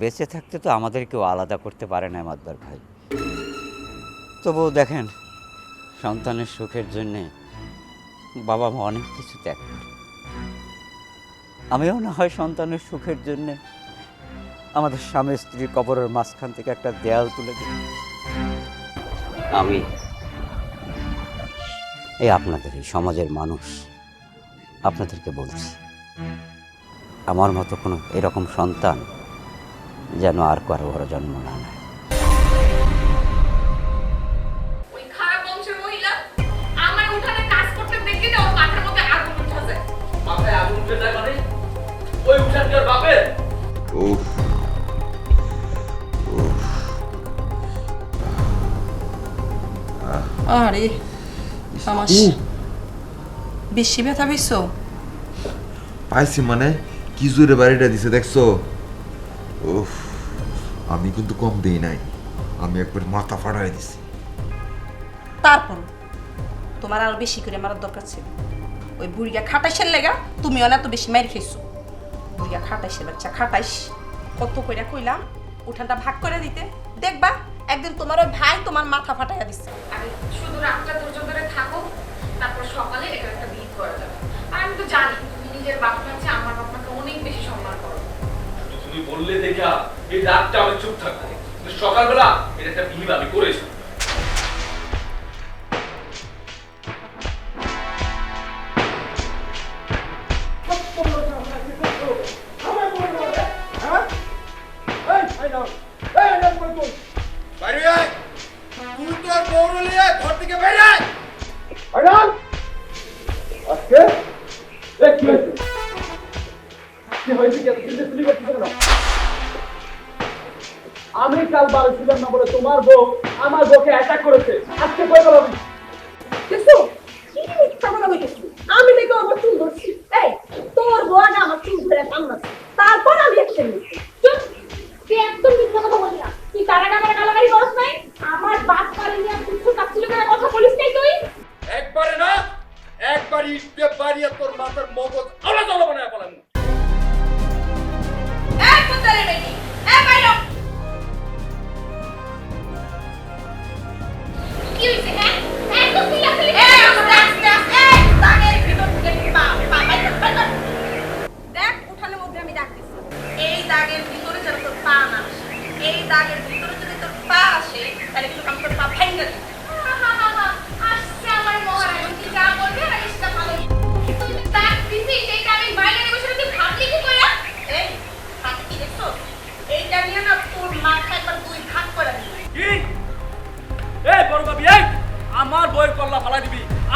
বেঁচে থাকতে তো আমাদের কেউ আলাদা করতে পারে না মাতবার ভাই। তবুও দেখেন, সন্তানের সুখের জন্যে বাবা মা অনেক কিছু ত্যাগ আমিও না হয় সন্তানের সুখের জন্যে আমাদের স্বামী স্ত্রীর কবরের মাঝখান থেকে একটা দেয়াল তুলে দিই। আমি এই আপনাদের, এই সমাজের মানুষ, আপনাদেরকে বলছি, আমার মতো কোনো এরকম সন্তান যেন আর কারও ঘরে জন্ম না নেয়। মানে? ওই উঠানকার বাপের উফ। আরে আমার বেশি ব্যথা পেয়েছ পাইছি মানে কি জোরে বাড়িটা দিছে দেখছ? উফ আমি কিন্তু কম দেই নাই। আমি একবার মাথা ফাটাই দিছি। তারপর তোমার আরও বেশি করে মারার দরকার ছিল। ওই বুড়িয়া খাটাইসের লেগা তুমি অনেক এত বেশি মার খেয়েছো বুড়িয়া খাটাইসের বাচ্চা খাটাইস। কত কইরা কইলাম উঠানটা ভাগ করে দিতে। দেখবা একদিন তোমার ওই ভাই তোমার মাথা ফাটাইয়া দিচ্ছে আরে শুধু রাতটা ধৈর্য ধরে থাকো তারপর সকালে এখানে একটা বিয়ে করা যাবে। আর আমি তো জানি তুমি নিজের বাপ কাছে আমার বাপমাকে অনেক বেশি সম্মান করো। তুমি বললে দেখা এই রাতটা আমি চুপ থাকব। সকালবেলা এটা একটা বিহিব আমি করেছি বাইরে আয়। আমি কাল বারো ছিলাম না বলে তোমার বউ আমার বউকে অ্যাটাক করেছে। আজকে কই বলো আমি? আমি দেখো আমার চুল ধরছি। এই, তোর বউটা আমার চুল ধরে কামড়াচ্ছে।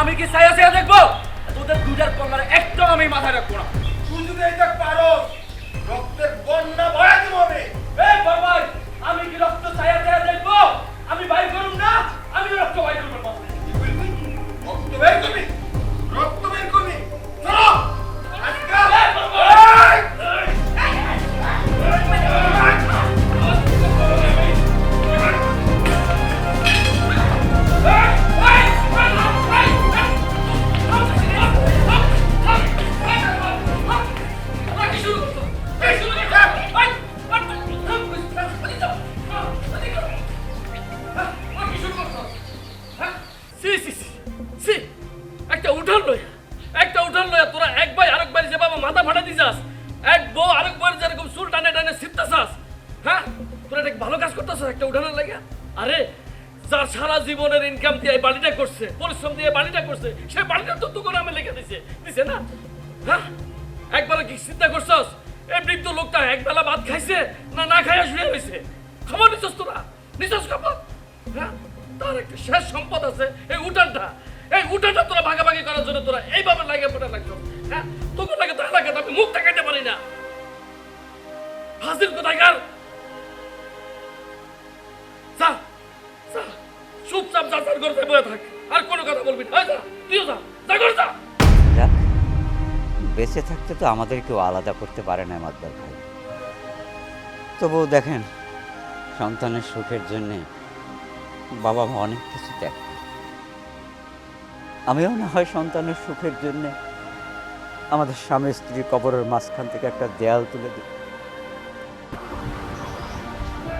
আমি কি সায়া সায়া দেখব? তোদের দুটার কন্যার একদম আমি মাথায় রাখব না। তুই যদি এটা পারো রক্তের বন্যা ভয়া দিব আমি এই বড় আমি কি রক্ত সাইয়া দিছাস এক বউ আরেক বউয়ের যেরকম চুল টানে টানে ছিটতেছাস হ্যাঁ? তোরা এটা ভালো কাজ করতেছাস একটা উঠানের লাগে আরে, যার সারা জীবনের ইনকাম দিয়ে বাড়িটা করছে, পরিশ্রম দিয়ে বাড়িটা করছে, সে বাড়িটা তো তো করে আমি লিখে দিছে দিছে না? হ্যাঁ? একবার কি চিন্তা করছস? এই বৃদ্ধ লোকটা একবেলা ভাত খাইছে না না খাইয়া শুয়ে রয়েছে খবর নিছস তোরা, নিছস খবর হ্যাঁ? তার একটা শেষ সম্পদ আছে এই উঠানটা। এই উঠানটা তোরা ভাগাভাগি করার জন্য তোরা এইভাবে লাগে পড়ে লাগছো হ্যাঁ? তোকে লাগে তাই লাগে মুখ দেখাইতে পারি না। হাসিল কোথায় কার? যা যা, চুপচাপ যা ঘরে থাক। আর কোনো কথা বলবি না। যা, তুইও যা যা করে যা। বেঁচে থাকতে তো আমাদের কেউ আলাদা করতে পারে না মাতবার ভাই। তবুও দেখেন, সন্তানের সুখের জন্যে বাবা মা অনেক কিছু ত্যাগ আমিও না হয় সন্তানের সুখের জন্যে আমাদের স্বামী স্ত্রী কবরের মাঝখান থেকে একটা দেয়াল তুলে দিই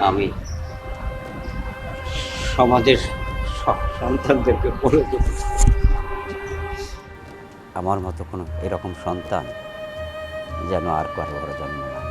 আমি সমাজের সন্তানদেরকে বলে দেব আমার মতো কোনো এরকম সন্তান যেন আর কারও জন্ম না নেয়।